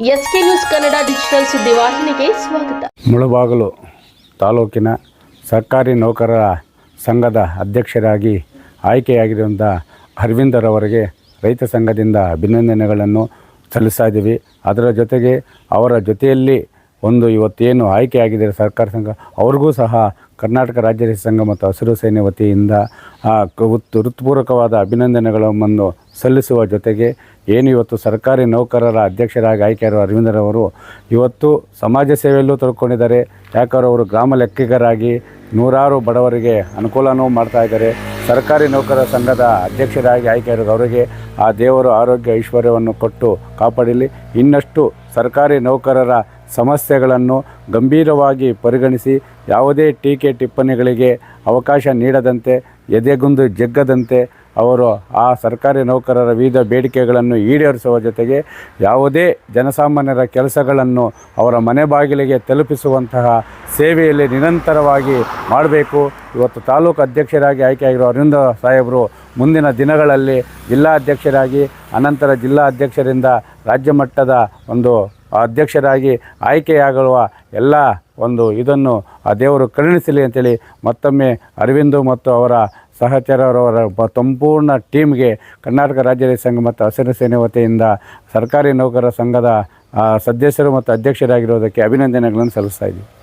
S K news Kannada digital ಸುದ್ದಿವಾಹಿನಿಗೆ ಸ್ವಾಗತ. ಮುಳಬಾಗಿಲು ತಾಲೂಕಿನ ಸರ್ಕಾರಿ ನೌಕರರ ಸಂಘದ ಅಧ್ಯಕ್ಷರಾಗಿ ಆಯ್ಕೆಯಾಗಿರುವಂಥ ಅರವಿಂದರವರಿಗೆ ರೈತ ಸಂಘದಿಂದ ಅಭಿನಂದನೆಗಳನ್ನು ಸಲ್ಲಿಸ್ತಾ ಇದ್ದೀವಿ. ಅದರ ಜೊತೆಗೆ ಅವರ ಜೊತೆಯಲ್ಲಿ ಒಂದು ಇವತ್ತೇನು ಆಯ್ಕೆಯಾಗಿದೆ ಸರ್ಕಾರ ಸಂಘ, ಅವ್ರಿಗೂ ಸಹ ಕರ್ನಾಟಕ ರಾಜ್ಯ ಸಂಘ ಮತ್ತು ಹಸಿರು ಸೇನೆ ವತಿಯಿಂದ ಹೃತ್ಪೂರ್ವಕವಾದ ಅಭಿನಂದನೆಗಳನ್ನು ಸಲ್ಲಿಸುವ ಜೊತೆಗೆ ಏನು ಇವತ್ತು ಸರ್ಕಾರಿ ನೌಕರರ ಅಧ್ಯಕ್ಷರಾಗಿ ಆಯ್ಕೆಯಾರುವ ಅರವಿಂದರವರು ಇವತ್ತು ಸಮಾಜ ಸೇವೆಯಲ್ಲೂ ತೊಡ್ಕೊಂಡಿದ್ದಾರೆ. ಯಾಕಂದ್ರೆ ಅವರು ಗ್ರಾಮ ಲೆಕ್ಕಿಗರಾಗಿ ನೂರಾರು ಬಡವರಿಗೆ ಅನುಕೂಲನೂ ಮಾಡ್ತಾ ಇದ್ದಾರೆ. ಸರ್ಕಾರಿ ನೌಕರರ ಸಂಘದ ಅಧ್ಯಕ್ಷರಾಗಿ ಆಯ್ಕೆಯಾಗಿರೋ ಅವರಿಗೆ ಆ ದೇವರು ಆರೋಗ್ಯ ಐಶ್ವರ್ಯವನ್ನು ಕೊಟ್ಟು ಕಾಪಾಡಲಿ. ಇನ್ನಷ್ಟು ಸರ್ಕಾರಿ ನೌಕರರ ಸಮಸ್ಯೆಗಳನ್ನು ಗಂಭೀರವಾಗಿ ಪರಿಗಣಿಸಿ ಯಾವುದೇ ಟೀಕೆ ಟಿಪ್ಪಣಿಗಳಿಗೆ ಅವಕಾಶ ನೀಡದಂತೆ, ಎದೆಗುಂದು ಜಗ್ಗದಂತೆ ಅವರು ಆ ಸರ್ಕಾರಿ ನೌಕರರ ವಿವಿಧ ಬೇಡಿಕೆಗಳನ್ನು ಈಡೇರಿಸುವ ಜೊತೆಗೆ ಯಾವುದೇ ಜನಸಾಮಾನ್ಯರ ಕೆಲಸಗಳನ್ನು ಅವರ ಮನೆ ಬಾಗಿಲಿಗೆ ತಲುಪಿಸುವಂತಹ ಸೇವೆಯಲ್ಲಿ ನಿರಂತರವಾಗಿ ಮಾಡಬೇಕು. ಇವತ್ತು ತಾಲೂಕು ಅಧ್ಯಕ್ಷರಾಗಿ ಆಯ್ಕೆಯಾಗಿರುವ ಅರವಿಂದ ಸಾಹೇಬರು ಮುಂದಿನ ದಿನಗಳಲ್ಲಿ ಜಿಲ್ಲಾಧ್ಯಕ್ಷರಾಗಿ, ಅನಂತರ ಜಿಲ್ಲಾ ಅಧ್ಯಕ್ಷರಿಂದ ರಾಜ್ಯ ಮಟ್ಟದ ಒಂದು ಅಧ್ಯಕ್ಷರಾಗಿ ಆಯ್ಕೆಯಾಗುವ ಎಲ್ಲ ಒಂದು ಇದನ್ನು ಆ ದೇವರು ಕರುಣಿಸಲಿ ಅಂತೇಳಿ ಮತ್ತೊಮ್ಮೆ ಅರವಿಂದು ಮತ್ತು ಅವರ ಸಹಚರರವರ ಸಂಪೂರ್ಣ ಟೀಮ್ಗೆ ಕರ್ನಾಟಕ ರಾಜ್ಯ ರೈತ ಸಂಘ ಮತ್ತು ಹಸಿರು ಸೇನೆ ವತಿಯಿಂದ ಸರ್ಕಾರಿ ನೌಕರರ ಸಂಘದ ಸದಸ್ಯರು ಮತ್ತು ಅಧ್ಯಕ್ಷರಾಗಿರೋದಕ್ಕೆ ಅಭಿನಂದನೆಗಳನ್ನು ಸಲ್ಲಿಸ್ತಾ ಇದ್ದೀವಿ.